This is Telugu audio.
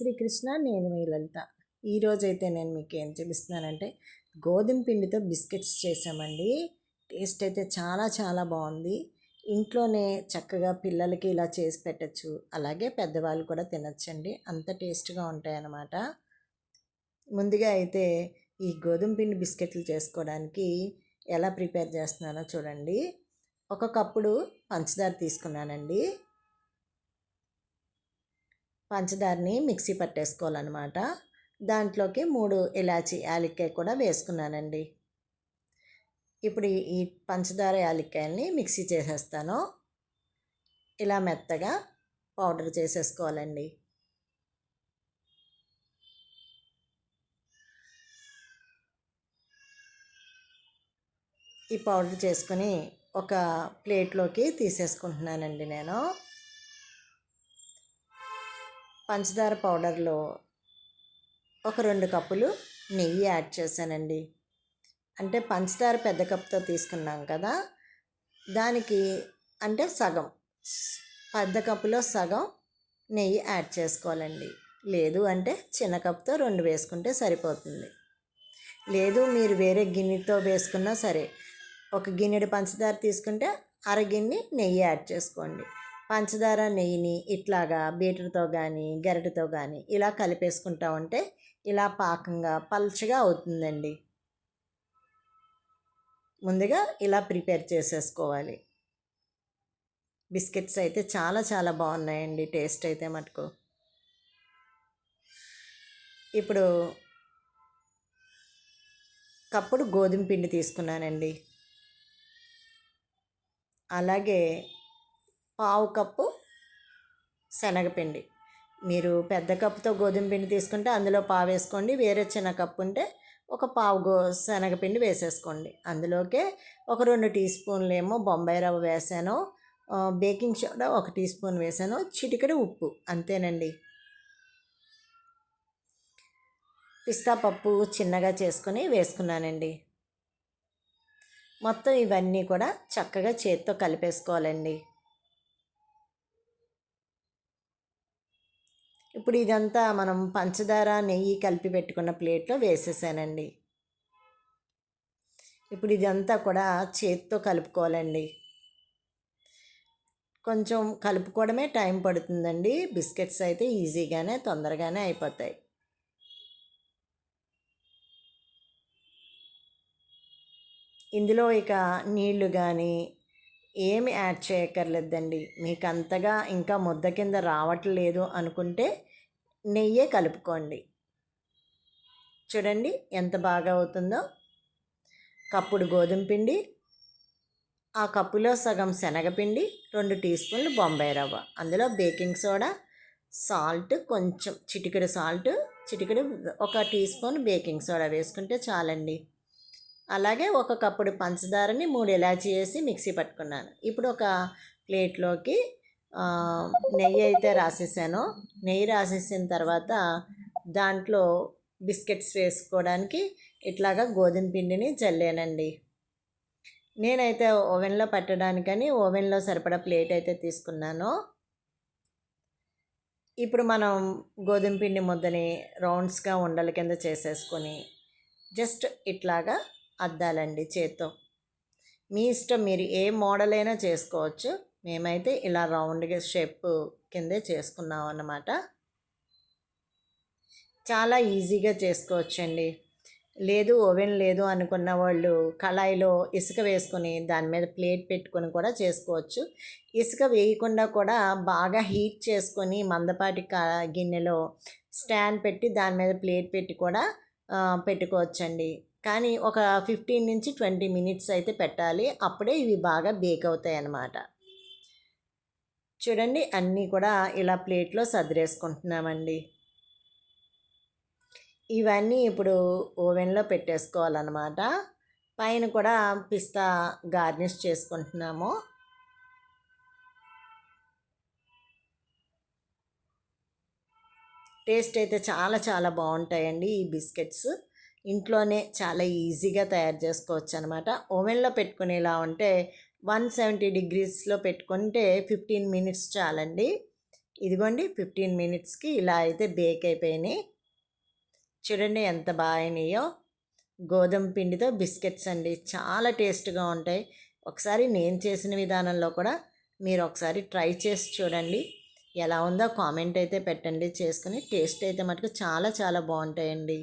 శ్రీకృష్ణ నేను మీ లలిత. ఈరోజైతే నేను మీకు ఏం చూపిస్తున్నానంటే గోధుమ పిండితో బిస్కెట్స్ చేసామండి టేస్ట్ అయితే చాలా చాలా బాగుంది. ఇంట్లోనే చక్కగా పిల్లలకి ఇలా చేసి పెట్టచ్చు. అలాగే పెద్దవాళ్ళు కూడా తినచ్చండి. అంత టేస్ట్గా ఉంటాయన్నమాట. ముందుగా అయితే ఈ గోధుమ పిండి బిస్కెట్లు చేసుకోవడానికి ఎలా ప్రిపేర్ చేస్తున్నానో చూడండి. ఒక కప్పుడు పంచదార తీసుకున్నానండి. పంచదారని మిక్సీ పట్టేసుకోవాలన్నమాట. దాంట్లోకి మూడు ఇలాచి యాలక్కాయ కూడా వేసుకున్నానండి. ఇప్పుడు ఈ పంచదార యాలక్కాయల్ని మిక్సీ చేసేస్తాను. ఇలా మెత్తగా పౌడర్ చేసేసుకోవాలండి. ఈ పౌడర్ చేసుకొని ఒక ప్లేట్లోకి తీసేసుకుంటున్నానండి నేను. పంచదార పౌడర్లో ఒక రెండు కప్పులు నెయ్యి యాడ్ చేశానండి. అంటే పంచదార పెద్ద కప్తో తీసుకున్నాం కదా దానికి అంటే సగం పెద్ద కప్పులో సగం నెయ్యి యాడ్ చేసుకోవాలండి. లేదు అంటే చిన్న కప్తో రెండు వేసుకుంటే సరిపోతుంది. లేదు మీరు వేరే గిన్నెతో వేసుకున్నా సరే ఒక గిన్నెడు పంచదార తీసుకుంటే అర గిన్నె నెయ్యి యాడ్ చేసుకోండి. పంచదార నెయ్యిని ఇట్లాగా బీటర్తో కానీ గరిటతో కానీ ఇలా కలిపేసుకుంటా ఉంటే ఇలా పాకంగా పల్చగా అవుతుందండి. ముందుగా ఇలా ప్రిపేర్ చేసేసుకోవాలి. బిస్కెట్స్ అయితే చాలా చాలా బాగున్నాయండి టేస్ట్ అయితే మటుకు. ఇప్పుడు కప్పుడు గోధుమ పిండి తీసుకున్నానండి. అలాగే పావు కప్పు శనగపిండి. మీరు పెద్ద కప్పుతో గోధుమ పిండి తీసుకుంటే అందులో పావు వేసుకోండి. వేరే చిన్న కప్పు ఉంటే ఒక పావు గో శనగపిండి వేసేసుకోండి. అందులోకే ఒక రెండు టీ స్పూన్లు ఏమో బొంబాయి రవ్వ వేసాను. బేకింగ్ సోడా ఒక టీ స్పూన్ వేసాను. చిటికెడు ఉప్పు అంతేనండి. పిస్తా పప్పు చిన్నగా చేసుకుని వేసుకున్నానండి. మొత్తం ఇవన్నీ కూడా చక్కగా చేతితో కలిపేసుకోవాలండి. ఇప్పుడు ఇదంతా మనం పంచదార నెయ్యి కలిపి పెట్టుకున్న ప్లేట్లో వేసేసానండి. ఇప్పుడు ఇదంతా కూడా చేతితో కలుపుకోవాలండి. కొంచెం కలుపుకోవడమే టైం పడుతుందండి. బిస్కెట్స్ అయితే ఈజీగానే తొందరగానే అయిపోతాయి. ఇందులో ఇక నీళ్ళు కానీ ఏమి యాడ్ చేయక్కర్లేదండి. మీకు అంతగా ఇంకా ముద్ద కింద రావట్లేదు అనుకుంటే నెయ్యే కలుపుకోండి. చూడండి ఎంత బాగా అవుతుందో. కప్పుడు గోధుమ పిండి ఆ కప్పులో సగం శనగపిండి రెండు టీ స్పూన్లు బొంబాయి రవ్వ. అందులో బేకింగ్ సోడా సాల్ట్ కొంచెం చిటికెడు సాల్ట్ చిటికెడు ఒక టీ స్పూన్ బేకింగ్ సోడా వేసుకుంటే చాలండి. అలాగే ఒక కప్పుడు పంచదారని మూడు ఇలాచి వేసి మిక్సీ పట్టుకున్నాను. ఇప్పుడు ఒక ప్లేట్లోకి నెయ్యి అయితే రాసేసాను. నెయ్యి రాసేసిన తర్వాత దాంట్లో బిస్కెట్స్ వేసుకోవడానికి ఇట్లాగా గోధుమ పిండిని చల్లానండి. నేనైతే ఓవెన్లో పెట్టడానికని ఓవెన్లో సరిపడా ప్లేట్ అయితే తీసుకున్నాను. ఇప్పుడు మనం గోధుమ పిండి ముద్దని రౌండ్స్గా ఉండల కింద చేసేసుకొని జస్ట్ ఇట్లాగా అద్దాలండి చేత్తో. మీ ఇష్టం మీరు ఏ మోడల్ అయినా చేసుకోవచ్చు. మేమైతే ఇలా రౌండ్గా షేప్ కిందే చేసుకున్నాం అన్నమాట. చాలా ఈజీగా చేసుకోవచ్చండి. లేదు ఓవెన్ లేదు అనుకున్న వాళ్ళు కళాయిలో ఇసుక వేసుకొని దాని మీద ప్లేట్ పెట్టుకొని కూడా చేసుకోవచ్చు. ఇసుక వేయకుండా కూడా బాగా హీట్ చేసుకొని మందపాటి గిన్నెలో స్టాండ్ పెట్టి దాని మీద ప్లేట్ పెట్టి కూడా పెట్టుకోవచ్చండి. కానీ ఒక ఫిఫ్టీన్ నుంచి ట్వంటీ మినిట్స్ అయితే పెట్టాలి. అప్పుడే ఇవి బాగా బేక్ అవుతాయి అన్నమాట చూడండి అన్నీ కూడా ఇలా ప్లేట్లో సదిరేసుకుంటున్నామండి. ఇవన్నీ ఇప్పుడు ఓవెన్లో పెట్టేసుకోవాలన్నమాట. పైన కూడా పిస్తా గార్నిష్ చేసుకుంటున్నాము. టేస్ట్ అయితే చాలా చాలా బాగుంటాయండి ఈ బిస్కెట్స్. ఇంట్లోనే చాలా ఈజీగా తయారు చేసుకోవచ్చు అనమాట ఓవెన్లో పెట్టుకునేలా ఉంటే వన్ సెవెంటీ డిగ్రీస్లో పెట్టుకుంటే ఫిఫ్టీన్ మినిట్స్ చాలండి. ఇదిగోండి ఫిఫ్టీన్ మినిట్స్కి ఇలా అయితే బేక్ అయిపోయినాయి. చూడండి ఎంత బాగా గోధుమ పిండితో బిస్కెట్స్ అండి. చాలా టేస్ట్గా ఉంటాయి. ఒకసారి నేను చేసిన విధానంలో కూడా మీరు ఒకసారి ట్రై చేసి చూడండి. ఎలా ఉందో కామెంట్ అయితే పెట్టండి. చేసుకుని టేస్ట్ అయితే మటుకు చాలా చాలా బాగుంటాయండి.